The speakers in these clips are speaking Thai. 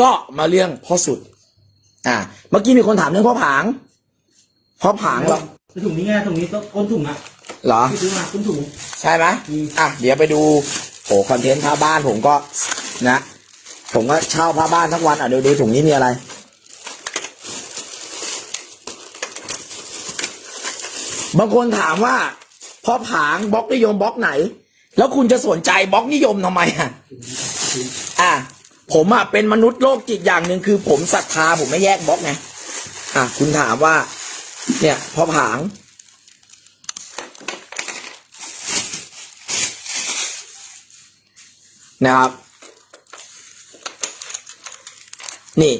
ก็มาเรื่องพ่อสุด อ่า เมื่อกี้มีคนถามเรื่องพ่อผาง พ่อผางเหรอถุงนี้ไงถุงนี้ต้องก้นถุงอะเหรอที่ซื้อมาก้นถุง ใช่ไหมอืมอะ เดี๋ยวไปดูโอ้คอนเทนต์ผ้าบ้านผมก็นะ ผมก็เช่าผ้าบ้านทั้งวันอะเดี๋ยวดูถุงนี้มีอะไรบางคนถามว่าพ่อผางบล็อกนิยมบล็อกไหน แล้วคุณจะสนใจบล็อกนิยมทำไมอะอะ ผมอะเป็นมนุษย์โลกจิตอย่างหนึ่งคือ ผมศรัทธาผมไม่แยกบล็อกไงอะคุณถามว่า เนี่ยพ่อผาง นะครับ นี่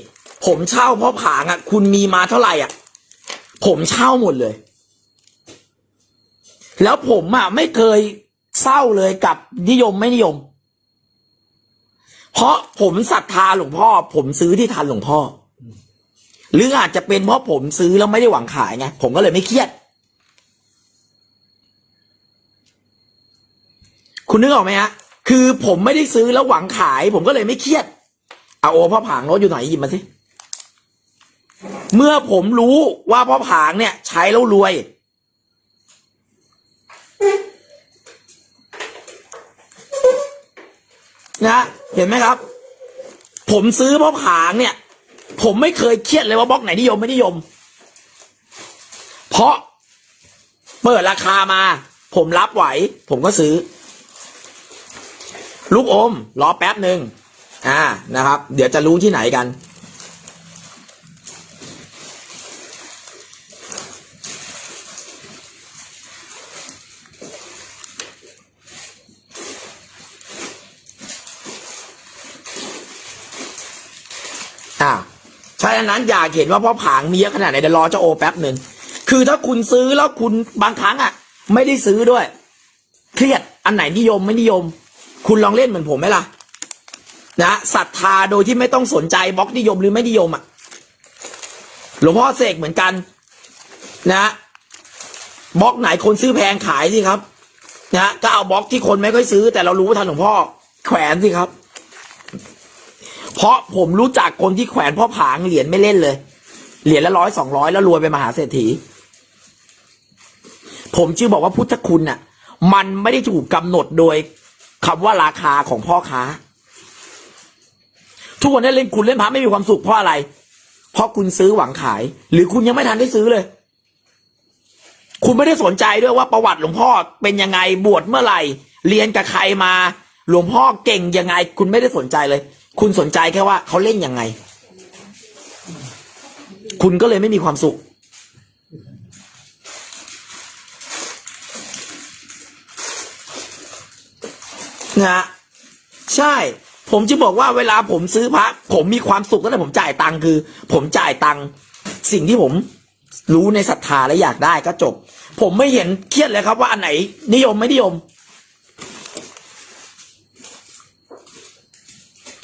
ผมเช่าพราะผางอะคุณมีมาเท่าไหร่อะผมเช่าหมดเลย แล้วผมอะไม่เคยเศร้าเลยกับนิยมไม่นิยม เพราะผมศรัทธาหลวงพ่อ ผมซื้อที่ทันหลวงพ่อ หรืออาจจะเป็นเพราะผมซื้อแล้วไม่ได้หวังขายไงผมก็เลยไม่เครียด คุณนึกออกไหมฮะคือผมไม่ได้ซื้อแล้วหวังขาย ผมก็เลยไม่เครียดเอาโอพ่อผางรถอยู่ไหนหยิบมาสิเมื่อผมรู้ว่าพ่อผางเนี่ย ใช้แล้วรวย นะเห็นไหมครับ ผมซื้อพ่อผางเนี่ย ผมไม่เคยเครียดเลยว่าบล็อกไหนนิยมไม่นิยม เพราะเปิดราคามา ผมรับไหว ผมก็ซื้อ ลูกอม รอแป๊บหนึ่งอ่านะครับ เดี๋ยวจะรู้ที่ไหนกัน อ่าใช่อันนั้นอยากเห็นว่าพ่อผางมีเยอะขนาดไหนเดี๋ยวรอเจ้าโอแป๊บหนึ่งคือถ้าคุณซื้อแล้วคุณบางครั้งอะ ไม่ได้ซื้อด้วย เครียดอันไหนนิยมไม่นิยม คุณลองเล่นเหมือนผมไหมล่ะนะศรัทธาโดยที่ไม่ต้องสนใจบล็อกนิยมหรือไม่นิยมอะหลวงพ่อเสกเหมือนกัน นะบล็อกไหนคนซื้อแพงขายสิครับ นะก็เอาบล็อกที่คนไม่ค่อยซื้อ แต่เรารู้ว่าทันหลวงพ่อแขวนสิครับ เพราะผมรู้จักคนที่แขวนพ่อผางเหรียญไม่เล่นเลย เหรียญละร้อยสองร้อยแล้วรวยไปมหาเศรษฐี ผมชื่อบอกว่าพุทธคุณน่ะ มันไม่ได้ถูกกำหนดโดยคำว่าราคาของพ่อค้า ทุกคนได้เล่นคุณเล่นพระไม่มีความสุขเพราะอะไร เพราะคุณซื้อหวังขาย หรือคุณยังไม่ทันได้ซื้อเลย คุณไม่ได้สนใจด้วยว่าประวัติหลวงพ่อเป็นยังไงบวชเมื่อไหร่ เรียนกับใครมา หลวงพ่อเก่งยังไง คุณไม่ได้สนใจเลย คุณสนใจแค่ว่าเขาเล่นยังไง คุณก็เลยไม่มีความสุขนะฮะใช่ ผมจะบอกว่าเวลาผมซื้อพระผมมีความสุขตั้งแต่ผมจ่ายตังค์คือ ผมจ่ายตังค์สิ่งที่ผมรู้ในศรัทธาและอยากได้ก็จบ ผมไม่เห็นเครียดเลยครับว่าอันไหนนิยมไม่นิยม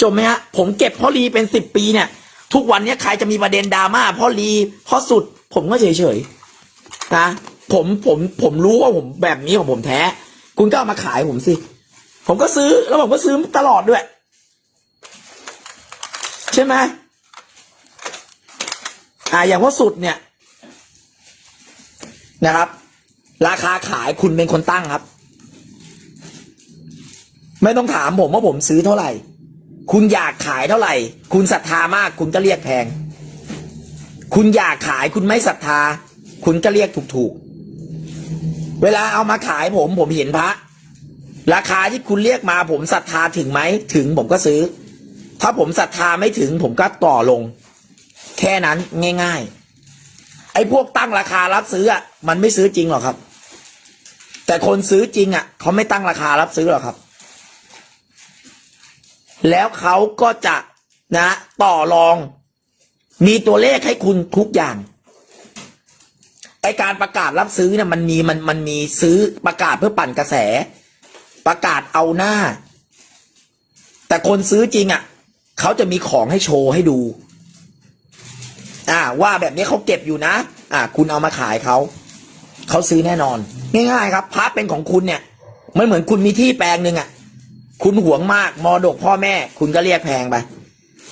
จบไหมฮะผมเก็บพ่อลีเป็นสิบปีเนี่ย ทุกวันเนี้ยใครจะมีประเด็นดราม่าพ่อลีพ่อสุด ผมก็เฉยๆนะผมผมผมรู้ว่าผมแบบนี้ของผมแท้ คุณก็เอามาขายผมสิ ผมก็ซื้อแล้วผมก็ซื้อตลอดด้วย ใช่ไหมอ่าอย่างพ่อสุดเนี่ยนะครับ ราคาขายคุณเป็นคนตั้งครับ ไม่ต้องถามผมว่าผมซื้อเท่าไหร่ คุณอยากขายเท่าไหร่ คุณศรัทธามาก คุณก็เรียกแพง คุณอยากขายคุณไม่ศรัทธา คุณก็เรียกถูกๆ เวลาเอามาขายผมผมเห็นพระ ราคาที่คุณเรียกมาผมศรัทธาถึงไหมถึงผมก็ซื้อ ถ้าผมศรัทธาไม่ถึง ผมก็ต่อลง แค่นั้นง่าย ๆ ไอ้พวกตั้งราคารับซื้ออะมันไม่ซื้อจริงหรอกครับ แต่คนซื้อจริงอะเขาไม่ตั้งราคารับซื้อหรอกครับ แล้วเขาก็จะนะต่อรอง มีตัวเลขให้คุณทุกอย่างไอการประกาศรับซื้อเนี่ยมันมีมันมันมีซื้อประกาศเพื่อปั่นกระแส ประกาศเอาหน้า แต่คนซื้อจริงอะ่ะเขาจะมีของให้โชว์ให้ดู อ่า ว่าแบบนี้เขาเก็บอยู่นะ อ่า คุณเอามาขายเขาเขาซื้อแน่นอน ง่ายๆครับพระเป็นของคุณเนี่ยมันเหมือนคุณมีที่แปลงหนึ่งอะ่ะ คุณหวงมากมอดกพ่อแม่ คุณก็เรียกแพงไป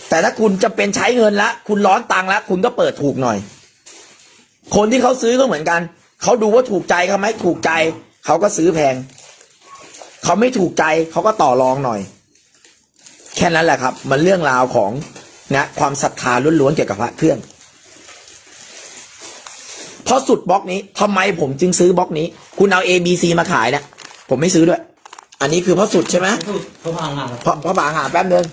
แต่ถ้าคุณจะเป็นใช้เงินละ คุณร้อนตังค์ละ คุณก็เปิดถูกหน่อย คนที่เขาซื้อก็เหมือนกัน เขาดูว่าถูกใจเขาไหมถูกใจ เขาก็ซื้อแพง เขาไม่ถูกใจเขาก็ต่อรองหน่อย แค่นั้นแหละครับ มันเรื่องราวของนะความศรัทธาล้วนๆเกี่ยวกับพระเครื่องพราะสุดบล็อกนี้ทำไมผมจึงซื้อบล็อกนี้ คุณเอา A B C มาขายนะ ผมไม่ซื้อด้วย อันนี้คือเพราะสุดใช่ไหมสุดเขาพังอะครับเพราะเพราะบางหาแป๊บนึง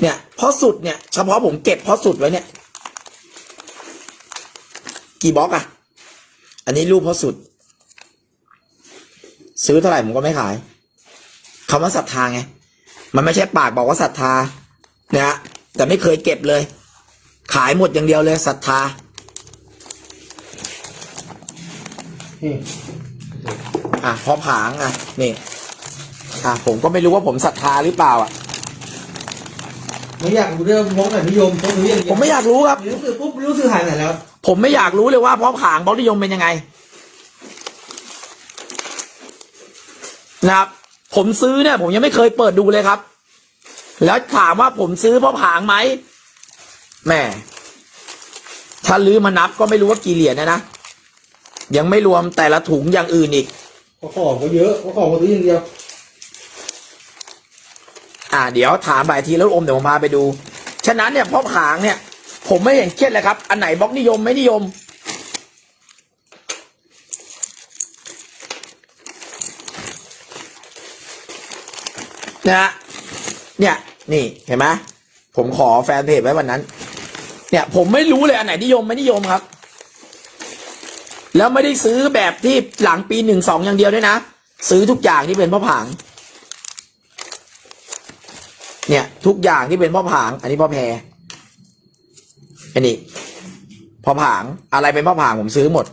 เนี่ยเพราะสุดเนี่ยเฉพาะผมเก็บเพราะสุดไว้เนี่ย กี่บล็อกอะอันนี้รูปเพราะสุด ซื้อเท่าไหร่ผมก็ไม่ขายคำว่าศรัทธาไง มันไม่ใช่ปากบอกว่าศรัทธานะฮะแต่ไม่เคยเก็บเลย ขายหมดอย่างเดียวเลยศรัทธานี่ อะพอผางอะนี่อะผมก็ไม่รู้ว่าผมศรัทธาหรือเปล่าอะ ไม่อยากรู้เรื่องมองแต่นิยมต้องรู้อย่างเดียวผมไม่อยากรู้ครับมีหนังสือปุ๊บรู้สื่อหายไหนแล้ว ผมไม่อยากรู้เลยว่าพ่อผางบล็อกนิยมเป็นยังไงนะครับ ผมซื้อเนี่ย ผมยังไม่เคยเปิดดูเลยครับ แล้วถามว่าผมซื้อเพ่อผางไหมแหม่ถ้าลื้อมานับก็ไม่รู้ว่ากี่เหรียญนะนะยังไม่รวมแต่ละถุงอย่างอื่นอีก เพราของก็เยอะเพราของก็ซื้ออย่างเดียว อ่า เดี๋ยวถามบ่ายทีแล้วอมเดี๋ยวผมพาไปดู ฉะนั้นเนี่ยพ่อผางเนี่ย ผมไม่เห็นเครียดเลยครับ อันไหนบล็อกนิยมไม่นิยม นะฮะเนี่ย นี่เห็นไหมผมขอแฟนเพจไว้วันนั้น เนี่ย ผมไม่รู้เลยอันไหนนิยมไม่นิยมครับ แล้วไม่ได้ซื้อแบบที่หลังปีหนึ่งสองอย่างเดียวด้วยนะ ซื้อทุกอย่างที่เป็นพ่อผาง เนี่ยทุกอย่างที่เป็นพ่อผาง อันนี้พ่อแพรอันนี้พ่อผางอะไรเป็นพ่อผางผมซื้อหมด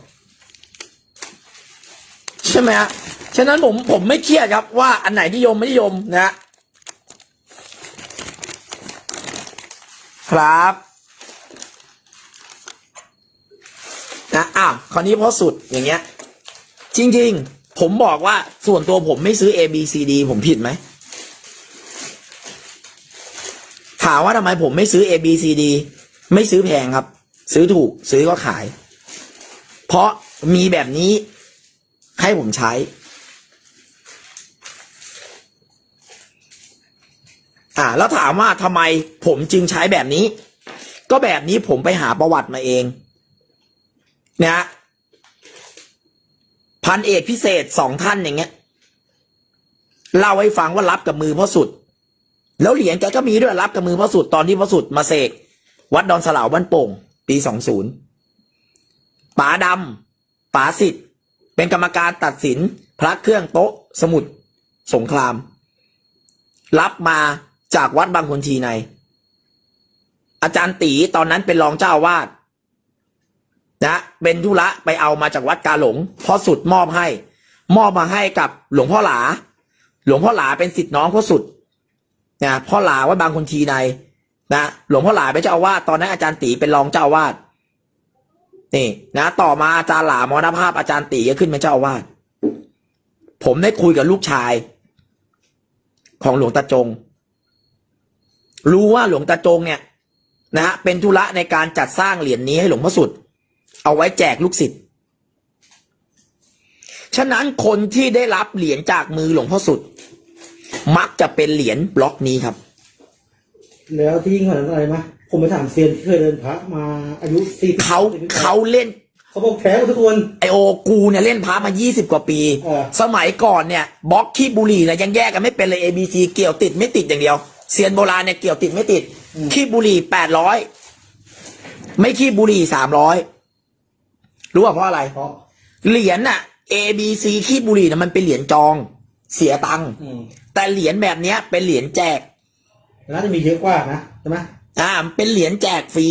ใช่ไหมฮะฉะนั้นผมผมไม่เครียดครับว่าอันไหนนิยมไม่นิยมนะฮะครับ นะอ้าวคราวนี้เพราะสุดอย่างเงี้ย จริง ๆ ผมบอกว่าส่วนตัวผมไม่ซื้อ A B C D ผมผิดไหมถามว่าทำไมผมไม่ซื้อ A B C D ไม่ซื้อแพงครับ ซื้อถูกซื้อก็ขาย เพราะมีแบบนี้ให้ผมใช้ อ่า แล้วถามว่าทำไมผมจึงใช้แบบนี้ ก็แบบนี้ผมไปหาประวัติมาเอง นะฮะพันเอกพิเศษสองท่านอย่างเงี้ยเล่าให้ฟังว่ารับกับมือพ่อสุด แล้วเหรียญแกก็มีด้วยรับกับมือพระสุดตอนที่พระสุดมาเสกวัดดอนสลาวบ้านโป่ง ปีสองศูนย์ป๋าดำป๋าสิทธิ์เป็นกรรมการตัดสิน พระเครื่องโต๊ะ สมุดสงคราม รับมาจากวัดบางคนทีใน อาจารย์ตีตอนนั้นเป็นรองเจ้าวาด นะเป็นธุระไปเอามาจากวัดกาหลงพ่อสุดมอบให้ มอบมาให้กับหลวงพ่อหลา หลวงพ่อหลาเป็นสิทธิ์น้องพ่อสุดนะพ่อหลาว่าบางคนทีในนะหลวงพ่อหลาเป็นเจ้าอาวาสตอนนั้นอาจารย์ตีเป็นรองเจ้าอาวาสนี่นะต่อมาอาจารย์หลามรณภาพอาจารย์ตีก็ขึ้นเป็นเจ้าอาวาสผมได้คุยกับลูกชาย ของหลวงตาจง รู้ว่าหลวงตาจงเนี่ยนะฮะเป็นธุระในการจัดสร้างเหรียญนี้ให้หลวงพ่อสุด เอาไว้แจกลูกศิษย์ ฉะนั้นคนที่ได้รับเหรียญจากมือหลวงพ่อสุด มักจะเป็นเหรียญบล็อกนี้ครับ แล้วที่ยิ่งกว่านั้นอะไรไหมผมไปถามเซียนที่เคยเดินพระมาอายุสี่สิบเขาเขาเล่น เขาบอกแท้หมดทุกคน ไอโอกูเนี่ยเล่นพาร์มา 20 กว่าปี เออ สมัยก่อนเนี่ยบล็อกขี้บุหรี่เนี่ยยังแยกกันไม่เป็นเลย A B C เกี่ยวติดไม่ติดอย่างเดียวเซียนโบราณเนี่ยเกี่ยวติดไม่ติดขี้บุหรี่800ไม่ขี้บุหรี่300 รู้ว่าเพราะอะไร เพราะ เหรียญน่ะ A B C ขี้บุหรี่น่ะมันเป็นเหรียญจอง เสียตังค์อืมแต่เหรียญแบบเนี้ย เป็นเหรียญแจกน่าจะมีเยอะกว่านะใช่ไหมอ่าเป็นเหรียญแจกฟรี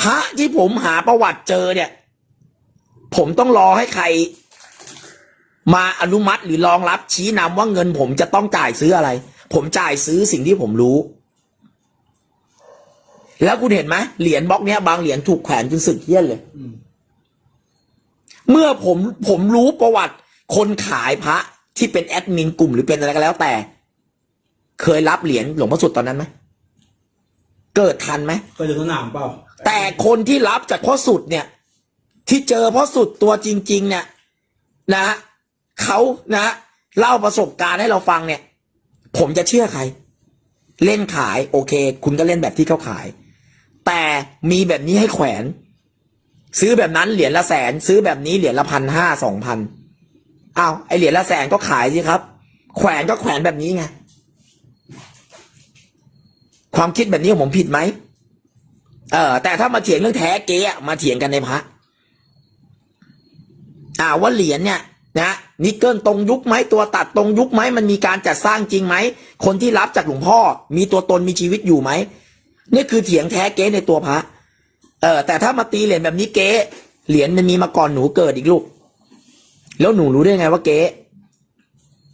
พระที่ผมหาประวัติเจอเนี่ย ผมต้องรอให้ใคร มาอนุมัติหรือรองรับชี้นำว่าเงินผมจะต้องจ่ายซื้ออะไร ผมจ่ายซื้อสิ่งที่ผมรู้ แล้วคุณเห็นไหมเหรียญบล็อกเนี้ยบางเหรียญถูกแขวนจนสึกเยี่ยนเลย อืม เมื่อผมผมรู้ประวัติคนขายพระที่เป็นแอดมินกลุ่มหรือเป็นอะไรก็แล้วแต่ เคยรับเหรียญหลวงพ่อสุดตอนนั้นไหมเกิดทันไหมเคยดูสนามเปล่าแต่คนที่รับจากพ่อสุดเนี่ย ที่เจอพ่อสุดตัวจริง ๆ เนี่ย นะฮะเขานะฮะเล่าประสบการณ์ให้เราฟังเนี่ย ผมจะเชื่อใคร เล่นขายโอเค คุณก็เล่นแบบที่เขาขาย แต่มีแบบนี้ให้แขวน ซื้อแบบนั้นเหรียญละแสน ซื้อแบบนี้เหรียญละพันห้าสองพันอ้าวไอเหรียญละแสนก็ขายสิครับ แขวนก็แขวนแบบนี้ไงความคิดแบบนี้ของผมผิดไหมเออแต่ถ้ามาเถียงเรื่องแท้เก๊อะมาเถียงกันในพระอ่าว่าเหรียญเนี่ยนะนิกเกิลตรงยุคไหมตัวตัดตรงยุคไหมมันมีการจัดสร้างจริงไหมคนที่รับจากหลวงพ่อ มีตัวตนมีชีวิตอยู่ไหมนี่คือเถียงแท้เก๊ในตัวพระ ออแต่ถ้ามาตีเหรียญแบบนี้เก๊เหรียญมันมีมาก่อนหนูเกิดอีกลูก แล้วหนูรู้ได้ไงว่าเก๊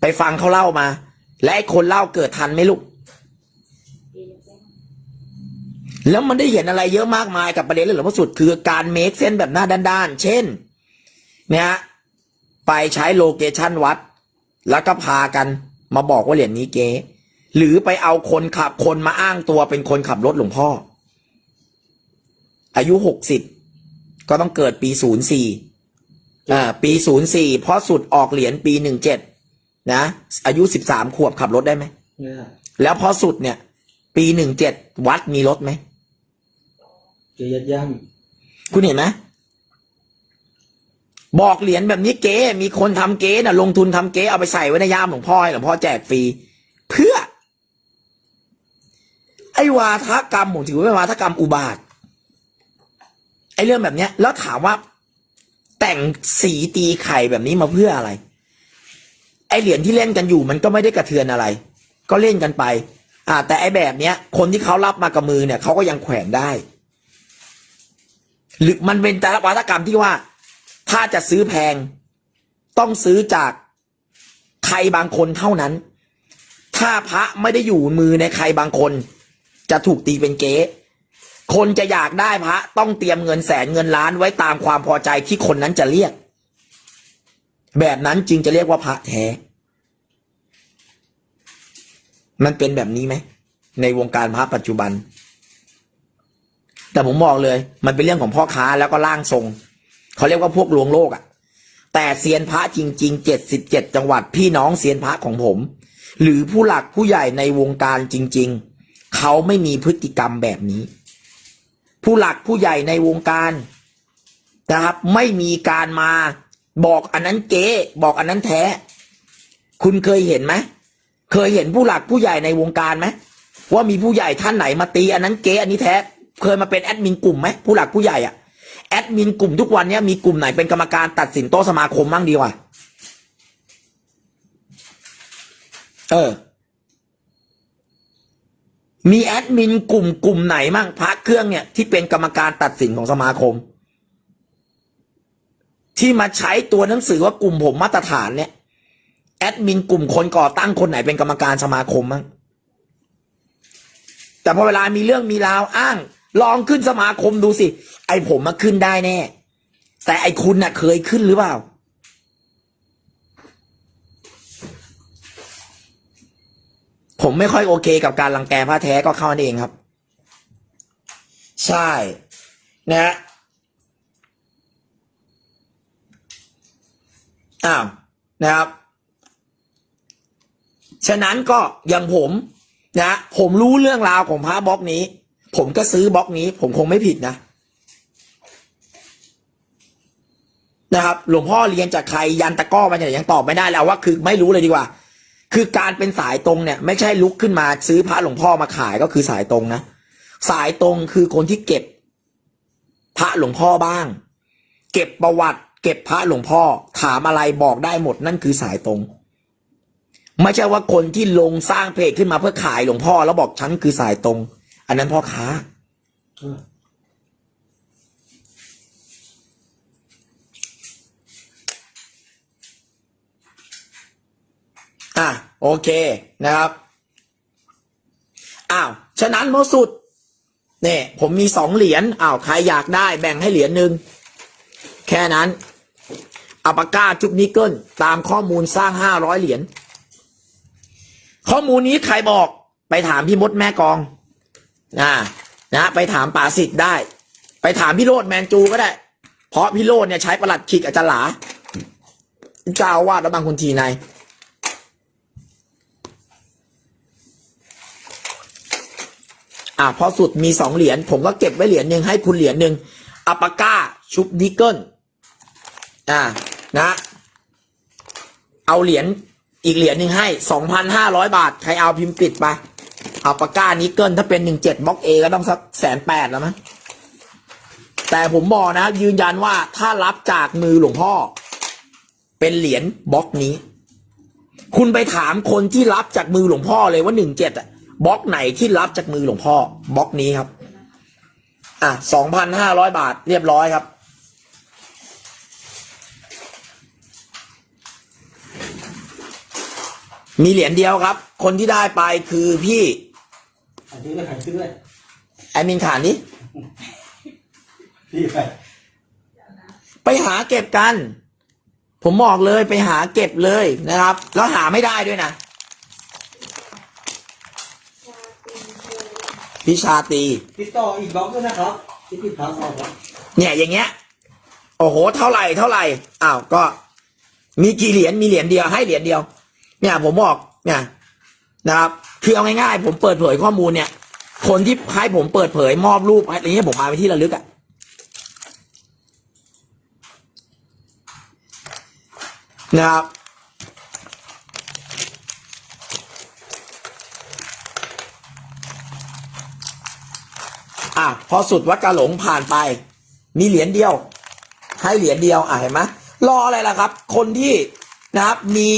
ไปฟังเขาเล่ามา และไอ้คนเล่าเกิดทันไหมลูก แล้วมันได้เห็นอะไรเยอะมากมายกับประเด็นเรื่องหลวงพ่อสุดคือการเมคเส้นแบบหน้าด้านๆ เช่น เนี่ยไปใช้โลเคชันวัด แล้วก็พากันมาบอกว่าเหรียญนี้เก๊หรือไปเอาคนขับคนมาอ้างตัวเป็นคนขับรถหลวงพ่อ อายุหกสิบก็ต้องเกิดปีศูนย์สี่อ่าปีศูนย์สี่เพราะสุดออกเหรียญปีหนึ่งเจ็ดนะอายุสิบสามขวบขับรถได้ไหมเนี่ยแล้วพอสุดเนี่ย ปีหนึ่งเจ็ดวัดมีรถไหมเกียร์ย่ำคุณเห็นไหมบอกเหรียญแบบนี้เก๊มีคนทำเก๊น่ะลงทุนทำเก๊เอาไปใส่ไว้ในย่ามหลวงพ่อให้หลวงพ่อแจกฟรีเพื่อ ไอ้วาทกรรมผมถือว่าเป็นวาทกรรมอุบาทไอ้ เรื่องแบบเนี้ย แล้วถามว่า แต่งสีตีไข่แบบนี้มาเพื่ออะไร ไอ้เหรียญที่เล่นกันอยู่มันก็ไม่ได้กระเทือนอะไร ก็เล่นกันไป อ่า แต่ไอ้แบบเนี้ย คนที่เขารับมากับมือเนี่ยเขาก็ยังแขวนได้ หรือมันเป็นแต่ละวัตกรรมที่ว่า ถ้าจะซื้อแพง ต้องซื้อจากใครบางคนเท่านั้น ถ้าพระไม่ได้อยู่มือในใครบางคน จะถูกตีเป็นเก๊ คนจะอยากได้พระต้องเตรียมเงินแสนเงินล้านไว้ตามความพอใจที่คนนั้นจะเรียก แบบนั้นจึงจะเรียกว่าพระแท้ มันเป็นแบบนี้ไหม ในวงการพระปัจจุบัน แต่ผมบอกเลย มันเป็นเรื่องของพ่อค้าแล้วก็ร่างทรง เขาเรียกว่าพวกลวงโลกอะ่ะ แต่เซียนพระจริงๆเจ็ดสิบเจ็ดจังหวัดพี่น้องเซียนพระของผม หรือผู้หลักผู้ใหญ่ในวงการจริง ๆ เขาไม่มีพฤติกรรมแบบนี้ ผู้หลักผู้ใหญ่ในวงการนะครับ ไม่มีการมาบอกอันนั้นเก๊บอกอันนั้นแท้ คุณเคยเห็นไหมเคยเห็นผู้หลักผู้ใหญ่ในวงการไหมว่ามีผู้ใหญ่ท่านไหนมาตีอันนั้นเก๊อันนี้แท้ เคยมาเป็นแอดมินกลุ่มไหมผู้หลักผู้ใหญ่อะแอดมินกลุ่มทุกวันนี้มีกลุ่มไหนเป็นกรรมการตัดสินโต๊ะสมาคมบ้างดีวะเออ มีแอดมินกลุ่มกลุ่มไหนมั่งพระเครื่องเนี่ยที่เป็นกรรมการตัดสินของสมาคม ที่มาใช้ตัวหนังสือว่ากลุ่มผมมาตรฐานเนี่ยแอดมินกลุ่มคนก่อตั้งคนไหนเป็นกรรมการสมาคมมั้งแต่พอเวลามีเรื่องมีราวอ้าง ลองขึ้นสมาคมดูสิ ไอผมมาขึ้นได้แน่ แต่ไอคุณน่ะเคยขึ้นหรือเปล่า ผมไม่ค่อยโอเคกับการรังแกพระแท้ก็เข้านั่นเองครับ ใช่ นะฮะอ้าวนะครับ ฉะนั้นก็อย่างผมนะ ผมรู้เรื่องราวของพระบล็อกนี้ ผมก็ซื้อบล็อกนี้ ผมคงไม่ผิดนะนะครับ หลวงพ่อเรียนจากใครยันตะก้อมาจากไหนยังตอบไม่ได้แล้วว่าคือไม่รู้เลยดีกว่า คือการเป็นสายตรงเนี่ย ไม่ใช่ลุกขึ้นมาซื้อพระหลวงพ่อมาขายก็คือสายตรงนะสายตรงคือคนที่เก็บ พระหลวงพ่อบ้าง เก็บประวัติ เก็บพระหลวงพ่อ ถามอะไรบอกได้หมดนั่นคือสายตรง ไม่ใช่ว่าคนที่ลงสร้างเพจขึ้นมาเพื่อขายหลวงพ่อ แล้วบอกฉันคือสายตรง อันนั้นพ่อค้า อะโอเคนะครับอ้าวฉะนั้นโมสุดเนี่ยผมมีสองเหรียญอ้าวใครอยากได้แบ่งให้เหรียญหนึ่งแค่นั้นอัปากาจุบนิกเกิลตามข้อมูลสร้างห้าร้อยเหรียญข้อมูลนี้ใครบอกไปถามพี่มดแม่กองอ่านะไปถามป่าสิทธิ์ได้ ไปถามพี่โรดแมนจูก็ได้ เพราะพี่โรดเนี่ยใช้ประหลัดขิกอาจารย์หลาเจ้าวาดและบางคนทีนาย อะพอสุดมีสองเหรียญผมก็เก็บไว้เหรียญหนึ่งให้คุณเหรียญหนึ่งอัปาก้าชุบดิเกิลอ่านะ เอาเหรียญอีกเหรียญหนึ่งให้สองพันห้าร้อยบาท ใครเอาพิมพ์ปิดไปอัปาก้านิกเกิลถ้าเป็นหนึ่งเจ็ดบล็อกเอก็ต้องสักแสนแปดแล้วมั้งแต่ผมบอกนะ ยืนยันว่าถ้ารับจากมือหลวงพ่อ เป็นเหรียญบล็อกนี้ คุณไปถามคนที่รับจากมือหลวงพ่อเลยว่าหนึ่งเจ็ดอะ บล็อกไหนที่รับจากมือหลวงพ่อบล็อกนี้ครับ อะสองพันห้าร้อยบาทเรียบร้อยครับ มีเหรียญเดียวครับ คนที่ได้ไปคือพี่ขายซื้อเลยขายซื้อเลยแอดมินขานนี้ พี่ไปไปหาเก็บกัน ผมบอกเลยไปหาเก็บเลยนะครับ แล้วหาไม่ได้ด้วยนะ พิชาตรีติดต่ออีกบล็อกด้วยนะครับที่ติดพาสออกครับเนี่ยอย่างเงี้ย โอ้โห เท่าไหร่เท่าไหร่อ้าวก็ มีกี่เหรียญมีเหรียญเดียวให้เหรียญเดียว เนี่ยผมบอกเนี่ยนะครับคือเอาง่ายๆผมเปิดเผยข้อมูลเนี่ย คนที่ให้ผมเปิดเผยมอบรูปอะไรเงี้ยผมมาไปนที่ระลึกอะนะครับ อะพอสุดวัดกาหลงผ่านไป มีเหรียญเดียว ให้เหรียญเดียวอะเห็นไหมรออะไรล่ะครับ คนที่นะครับ มี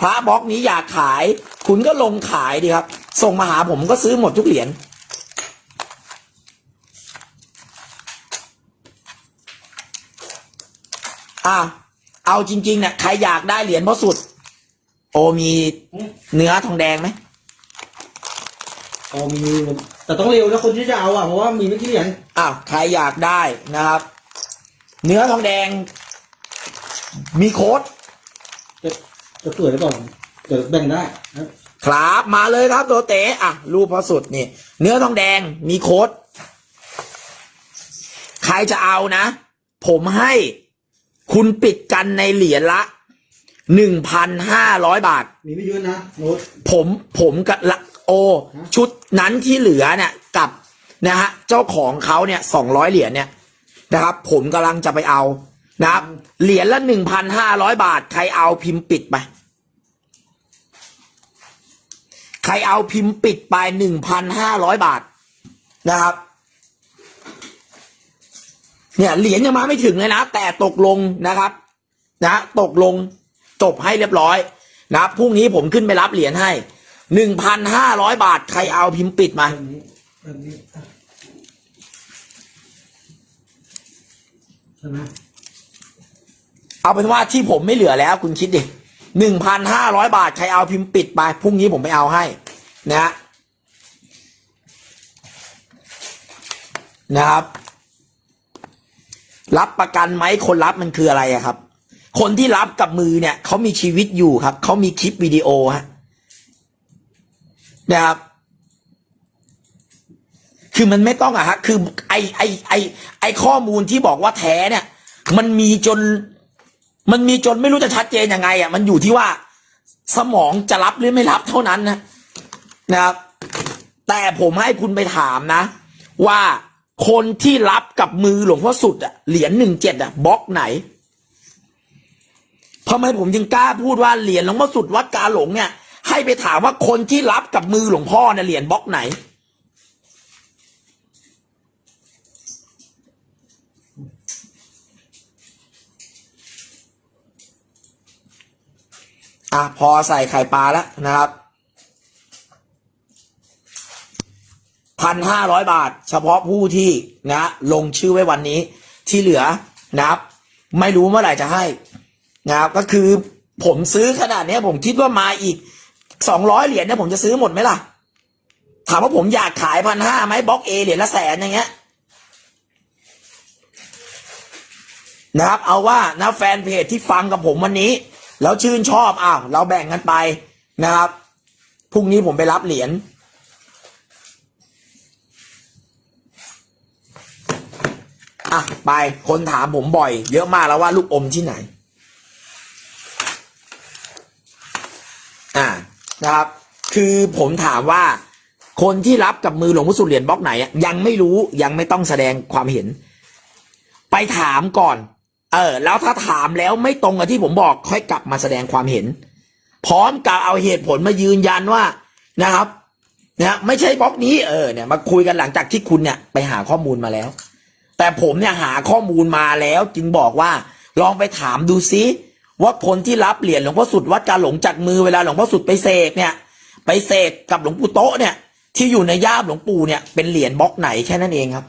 พระบล็อกนี้อยากขาย คุณก็ลงขายดีครับ ส่งมาหาผมก็ซื้อหมดทุกเหรียญอะเอาจริงๆเนี่ยใครอยากได้เหรียญพระสุด โอมีเนื้อทองแดงไหม อ๋อมีแต่ต้องเร็วนะคนที่จะเอาอะเพราะว่ามีไม่กี่เหรียญอ้าวใครอยากได้นะครับ เนื้อทองแดง มีโค้ดจะจะสวยได้ก่อนเดี๋ยวแบ่งได้นะครับมาเลยครับตัวเต๋อะ รูปพอสุดนี่ เนื้อทองแดงมีโค้ดใครจะเอานะ ผมให้คุณปิดกันในเหรียญละหนึ่งพันห้าร้อยบาท มีไม่เยอะนะโน้ตผมผมกับละ โอ ชุดนั้นที่เหลือเนี่ยกับนะฮะเจ้าของเขาเนี่ยสองร้อยเหรียญเนี่ยนะครับ ผมกำลังจะไปเอานะครับเหรียญละหนึ่งพันห้าร้อยบาท ใครเอาพิมพ์ปิดไป ใครเอาพิมพ์ปิดไปหนึ่งพันห้าร้อยบาทนะครับ เนี่ยเหรียญยังมาไม่ถึงเลยนะ แต่ตกลงนะครับ นะ ตกลงจบให้เรียบร้อยนะพรุ่งนี้ผมขึ้นไปรับเหรียญให้ หนึ่งพันห้าร้อยบาท ใครเอาพิมพ์ปิดมา แบบนี้แบบนี้อะใช่ไหมเอาเป็นว่าที่ผมไม่เหลือแล้ว คุณคิดดิหนึ่งพันห้าร้อยบาท ใครเอาพิมพ์ปิดไปพรุ่งนี้ผมไปเอาให้ นะฮะนะครับ รับประกันไหมคนรับมันคืออะไรอะครับ คนที่รับกับมือเนี่ยเขามีชีวิตอยู่ครับเขามีคลิปวิดีโอฮะ นะครับ คือมันไม่ต้องอะฮะ คือไอไอไอไอข้อมูลที่บอกว่าแท้เนี่ย มันมีจน มันมีจนไม่รู้จะชัดเจนยังไงอะมันอยู่ที่ว่า สมองจะรับหรือไม่รับเท่านั้นนะนะครับ แต่ผมให้คุณไปถามนะ ว่าคนที่รับกับมือหลวงพ่อสุดอะเหรียญหนึ่งเจ็ดอะบล็อกไหนทำไมผมจึงกล้าพูดว่าเหรียญหลวงพ่อสุดวัดกาหลงเนี่ย ให้ไปถามว่าคนที่รับกับมือหลวงพ่อเนี่ยเหรียญบล็อกไหน อะ พอใส่ไข่ปลาแล้วนะครับพันห้าร้อยบาท เฉพาะผู้ที่นะ ลงชื่อไว้วันนี้ที่เหลือนะครับ ไม่รู้เมื่อไหร่จะให้นะครับก็คือผมซื้อขนาดนี้ผมคิดว่ามาอีก สองร้อยเหรียญเนี่ยผมจะซื้อหมดไหมล่ะ ถามว่าผมอยากขายพันห้าไหมบล็อกเอเหรียญละแสนอย่างเงี้ยนะครับ เอาว่านะแฟนเพจที่ฟังกับผมวันนี้ แล้วชื่นชอบอ้าวเราแบ่งกันไปนะครับพรุ่งนี้ผมไปรับเหรียญอะไปคนถามผมบ่อย เยอะมากแล้วว่าลูกอมที่ไหน อ่า นะครับ คือผมถามว่า คนที่รับกับมือหลวงพ่อสุเหรียญบล็อกไหนอะยังไม่รู้ยังไม่ต้องแสดงความเห็น ไปถามก่อน เออ แล้วถ้าถามแล้วไม่ตรงกับที่ผมบอกค่อยกลับมาแสดงความเห็น พร้อมกับเอาเหตุผลมายืนยันว่านะครับนะไม่ใช่บล็อกนี้เออเนี่ยมาคุยกันหลังจากที่คุณเนี่ยไปหาข้อมูลมาแล้ว แต่ผมเนี่ยหาข้อมูลมาแล้ว จึงบอกว่าลองไปถามดูซิ ว่าคนที่รับเหรียญหลวงพ่อสุดวัดกาหลงจากมือเวลาหลวงพ่อสุดไปเสกเนี่ย ไปเสกกับหลวงปู่โต๊ะเนี่ย ที่อยู่ในย่ามหลวงปู่เนี่ยเป็นเหรียญบล็อกไหนแค่นั้นเองครับ